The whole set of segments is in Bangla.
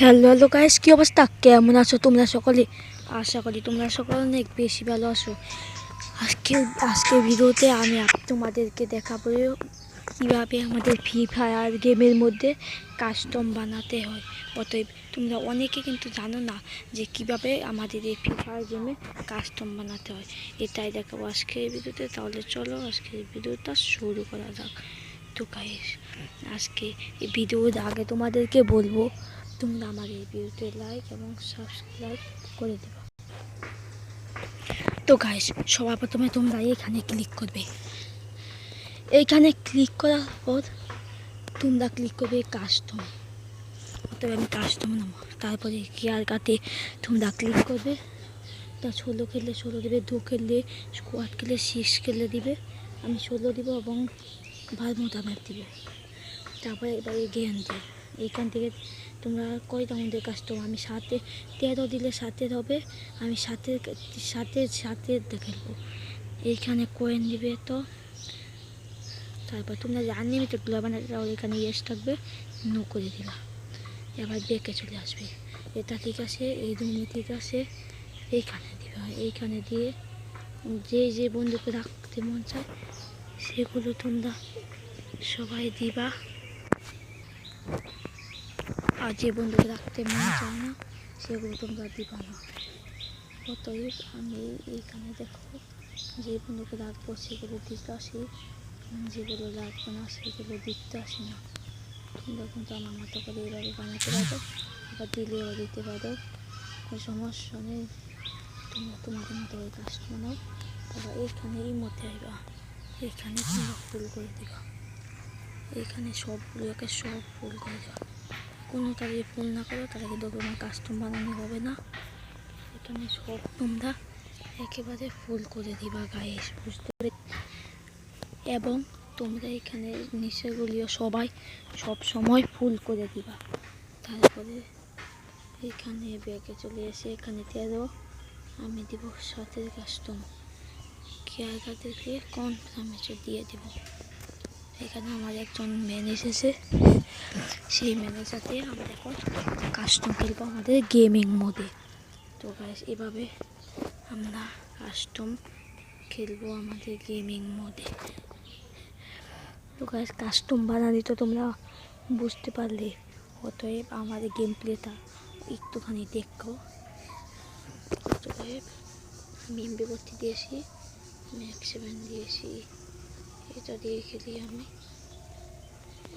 হ্যালো হ্যালো গাইস কি অবস্থা? কেমন আছো তোমরা সকলে? আশা করি তোমরা সকলে অনেক বেশি ভালো আছো। আজকে আজকের ভিডিওতে আমি তোমাদেরকে দেখাবো কীভাবে আমাদের ফ্রি ফায়ার গেমের মধ্যে কাস্টম বানাতে হয়। অতএব, তোমরা অনেকে কিন্তু জানো না যে কীভাবে আমাদের এই ফ্রি ফায়ার গেমে কাস্টম বানাতে হয়। এটাই দেখাবো আজকের ভিডিওতে। তাহলে চলো আজকের ভিডিওটা শুরু করা যাক। তো গাইস আজকে এই ভিডিওর আগে তোমাদেরকে বলব তোমরা আমার এই ভিডিওতে লাইক এবং সাবস্ক্রাইব করে দেবে। তো গাইস সবার প্রথমে তোমরা এখানে ক্লিক করবে। এইখানে ক্লিক করার পর তোমরা ক্লিক করবে কাস্টম তবে আমি কাস্টম নামো তারপরে কেয়ার কাটে তোমরা ক্লিক করবে। তা ষোলো খেললে ষোলো দেবে, দু খেললে স্কোয়াড খেললে সিক্স খেললে দিবে। আমি ষোলো দিব এবং ভারমোটা ম্যাপ দিব। তারপরে এবার জ্ঞান দিই এইখান থেকে তোমরা কয়টা মধ্যে কাস্টম আমি সাথে তেরো দিলে সাতের হবে, আমি সাথে সাথে সাথে খেলব এইখানে কয়েন দিবে তো। তারপর তোমরা যে আনলিমিটেডগুলো এখানে ইয়েস থাকবে নো করে দিলা এবার বেঁকে চলে আসবে। এটা ঠিক আছে, এই রুমে ঠিক আছে, এইখানে দিবে। এইখানে দিয়ে যে যে বন্ধুকে রাখতে মন চায়, সেগুলো তোমরা সবাই দিবা। আর যে বন্ধুকে রাখতে মন চায় না, সেগুলো তোমরা দিবা না। অতএব আমি এইখানে দেখো, যে বন্ধুকে রাখব সেগুলো দিতে আসি, যেগুলো রাখব না সেগুলো দিতে আসি না। তোমরা কিন্তু আমার মতো করে এভাবে বানাতে পারো আবার দিলেও দিতে পারো, কোনো সমস্যা নেই। তোমরা তোমাদের মতো করে কাজ বানাও আবার এইখানে এই মধ্যে আইবা এখানে তোমরা ফুল করে দিবা। এখানে সবগুলোকে সব ফুল করে দেওয়া কোনো তারিখে ফুল না করো, তাহলে কিন্তু তোমার কাস্টম বানানো হবে না। এখানে সব তোমরা। একেবারে ফুল করে দিবা গায়ে বুঝতে পেরে এবং তোমরা এখানে নিচেগুলিও সবাই সব সময় ফুল করে দিবা। তারপরে এখানে ব্যাগে চলে এসে এখানে তেরো আমি দিব সাথে কাস্টম কেয়ার কার্ডেরকে কনফার্মেশন দিয়ে দিব। এখানে আমার একজন ম্যান এসেছে। সেই ম্যানের সাথে আমরা এখন কাস্টম খেলব আমাদের গেমিং মোডে তো গাইস এভাবে আমরা কাস্টম খেলব আমাদের গেমিং মোডে তো গাইস কাস্টম বানানি তো তোমরা বুঝতে পারলে, অতএব আমাদের গেম প্লেটা একটুখানি দেখো। অতএব আমি এমবি ভর্তি দিয়েছি ম্যাক্স সেভেন দিয়েছি, এটা দিয়ে খেলি আমি।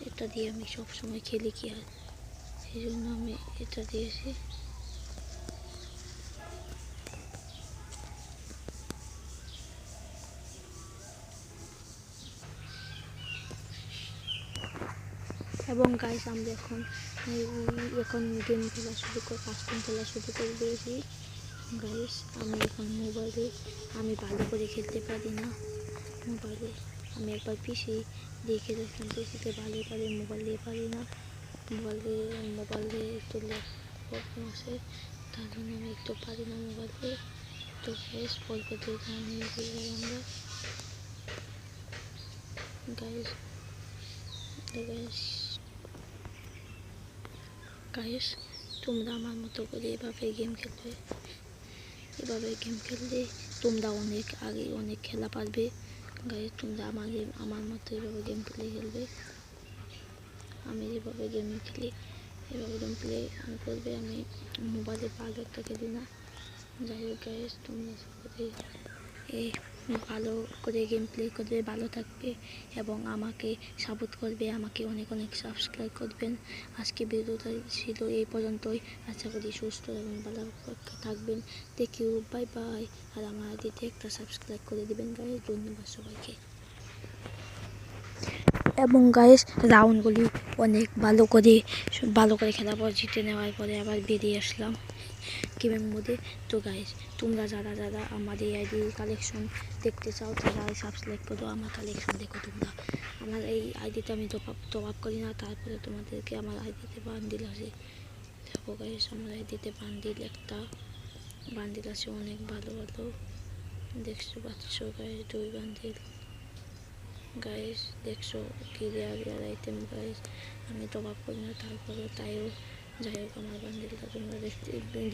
এটা দিয়ে আমি সব সময় খেলি কি আর সেই জন্য আমি এটা দিয়েছি। এবং গাইস আমরা এখন এখন গেম খেলা শুরু করে কাস্টম খেলা শুরু করে দিয়েছি। গাইস আমি এখন মোবাইলে আমি ভালো করে খেলতে পারি না। মোবাইলে আমি একবার পিসি দিয়ে খেলেছিলাম পিসিতে ভালো পারি মোবাইল দিয়ে পারি না মোবাইলে মোবাইলে একটু প্রবলেম আছে তার জন্য আমি একটু পারি না মোবাইলে তো বেশ পরবর্তী নিয়ে যাই আমরা গাইস গাইস গাইস তোমরা আমার মতো করে এভাবে গেম খেলবে এভাবে গেম খেললে তোমরা অনেক আগে অনেক খেলা পারবে গাইস তোমরা আমার আমার মতো এভাবে গেম প্লে খেলবে? আমি যেভাবে গেম খেলি, এভাবে গেম প্লে আমি করবে, আমি মোবাইলে ভালো একটা খেলি না। যাই হোক গাইস তোমরা সকলে এই ভালো করে গেম প্লে করবে ভালো থাকবে এবং আমাকে সাপোর্ট করবে, আমাকে অনেক অনেক সাবস্ক্রাইব করবেন। আজকে ভিডিওটা ছিল এই পর্যন্তই। আশা করি সুস্থ এবং ভালো থাকবেন। থ্যাংক ইউ বাই বাই আর আমার দিতে একটা সাবস্ক্রাইব করে দেবেন গাইস ধন্যবাদ সবাইকে। এবং গাইস রাউন্ডগুলি অনেক ভালো করে ভালো করে খেলার পর জিতে নেওয়ার পরে আবার বেরিয়ে আসলাম। গেমের মধ্যে। তো গাইস তোমরা যারা যারা আমাদের এই আইডি কালেকশন দেখতে চাও, তারা সাবস্ক্রাইব করো আমার কালেকশন দেখো তোমরা। আমার এই আইডিতে আমি টপ আপ করি না, তারপরে তোমাদেরকে আমার আইডিতে বান্ডিল আছে দেখো গাইস আমার আইডিতে বান্ডিল একটা বান্ডিল আছে অনেক ভালো ভালো। দেখছ পাচ্ছ গাইস দুই বান্ডিল গাইস দেখছ কি রেয়ার আইটেম গাইস আমি টপ আপ করি না তারপরে তাইও যাই হোক, আমার বান্ডেলটা তোমরা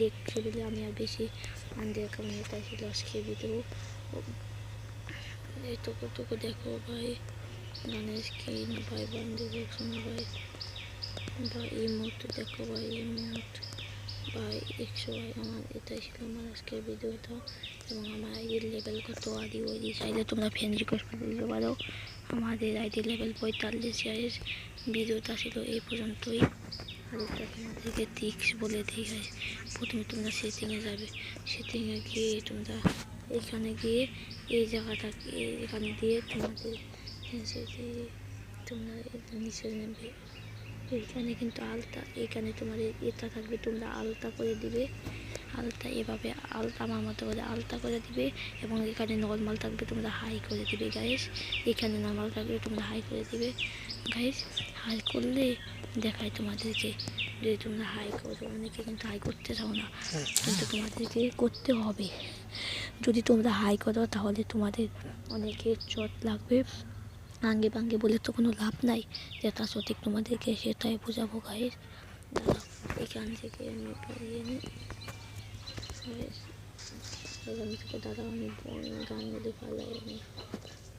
দেখতে পেলে আমি আর বেশি বান্ডেল কারণ এটা ছিল আজকে ভিডিও এইটুকু টুকু দেখো, ভাই? গণেশ কিন ভাই বান্ডেল শোনো, ভাই। বা ইমোট দেখো, ভাই ইমোট ভাই, একশো ভাই, আমার এটাই ছিল আমার আজকের ভিডিওটা। এবং আমার আইডির লেভেল কত? আদি ওইদি চাইলে তোমরা ফ্রেন্ড রিকোয়েস্ট করে দিতে পারো। আমাদের আইডি লেভেল পঁয়তাল্লিশ গাইজ ভিডিওটা ছিল এই পর্যন্তই। আরেকটা তোমাদেরকে টিক্স বলে দিই গাইজ প্রথমে তোমরা সেটিংয়ে যাবে। সেটিংয়ে গিয়ে তোমরা এখানে গিয়ে এই জায়গাটাকে এখানে দিয়ে তোমাদের তোমরা নিচে নেবে। এখানে কিন্তু আলতা এখানে তোমার এটা থাকবে, তোমরা আলতা করে দিবে। আলতা এভাবে আলতা আমার মতো করে আলতা করে দিবে এবং এখানে নর্মাল থাকবে তোমরা হাই করে দিবে গাইস এখানে নর্মাল থাকবে তোমরা হাই করে দিবে গাইস হাই করলে দেখায় তোমাদেরকে যে তোমরা হাই করো, অনেকে কিন্তু হাই করতে চাও না, কিন্তু তোমাদেরকে করতে হবে। যদি তোমরা হাই করো তাহলে তোমাদের অনেকের চট লাগবে। আঙ্গে বাঙ্গে বলে তো কোনো লাভ নাই যেটা সঠিক তোমাদেরকে সেটাই বোঝাবো দাঁড়াও এখান থেকে আমি পারিয়ে নিই। থেকে দাঁড়াও, আমি গানগুলি পালাই আমি।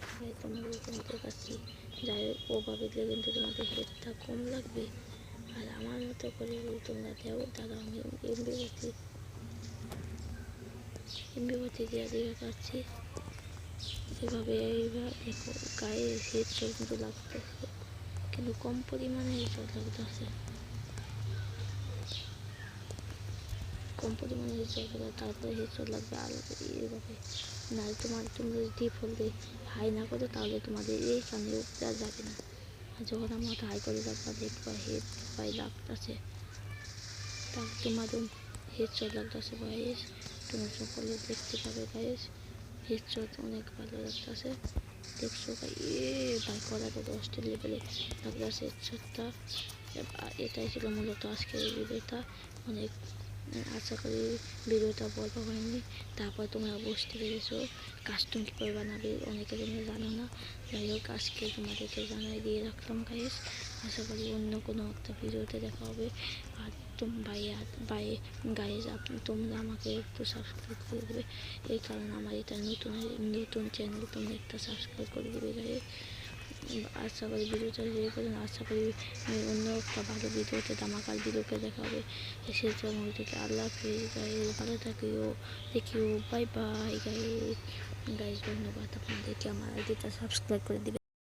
ভাই, তোমাদের এখানে দেখাচ্ছি যাই ওভাবে দিলে কিন্তু তোমাদের হেডটা কম লাগবে। আর আমার মতো করে তোমরা দেও দাদা আমি এমবিবতী এমবিবতী দিয়ে দিয়ে দেখাচ্ছি দেখো গায়ে চল কিন্তু লাগতেছে। কিন্তু কম পরিমাণে চল লাগতেছে। কম পরিমাণে চল লাগবে, তারপরে চল লাগবে আর এইভাবে। না তোমার তুমি যদি ডিফল্টে হাই না করো, তাহলে তোমাদের এই কানে উপরে যাবে না। আর যখন আমার হাই করে রাখবা দেখবা হেড পাই লাগতেছে। তাহলে তোমাদের হেড চল লাগতেছে গাইস তোমরা সকলে দেখতে পাবে গাইস হেড চল অনেক ভালো লাগতেছে। দেখছ ভাই? এ, ভাই করা তো দশটা লেভেলে লাগতেছে হেডশটটা এটাই ছিল মূলত আজকের ভিডিওটা। অনেক আশা করি ভিডিওটা বড় হয়নি। তারপর তোমরা বুঝতে পেরেছ কাস্টম কীভাবে বানাবে, অনেকে তোমরা জানো না। যাই হোক, আজকে তোমাদেরকে জানাই দিয়ে রাখলাম গাইস আশা করি অন্য কোনো একটা ভিডিওতে দেখা হবে। আর তোম ভাই গাইজ আপনি তোমরা আমাকে একটু সাবস্ক্রাইব করে দেবে। এই কারণে আমার এটা নতুন নতুন চ্যানেল তোমরা একটা সাবস্ক্রাইব করে দেবে গাইজ আশা করি ভিডিওটা শেয়ার করুন আশা করি অন্য একটা ভালো ভিডিওতে দামাকাল ভিডিওকে দেখা হবে। সেই জন্য থেকে আল্লাহ হাফিজ গাইজ ভালো থাকিও, দেখিও। বাই বাই গাইজ গাইজ ধন্যবাদ। আপনাদেরকে আমার আইডিটা সাবস্ক্রাইব করে দিবে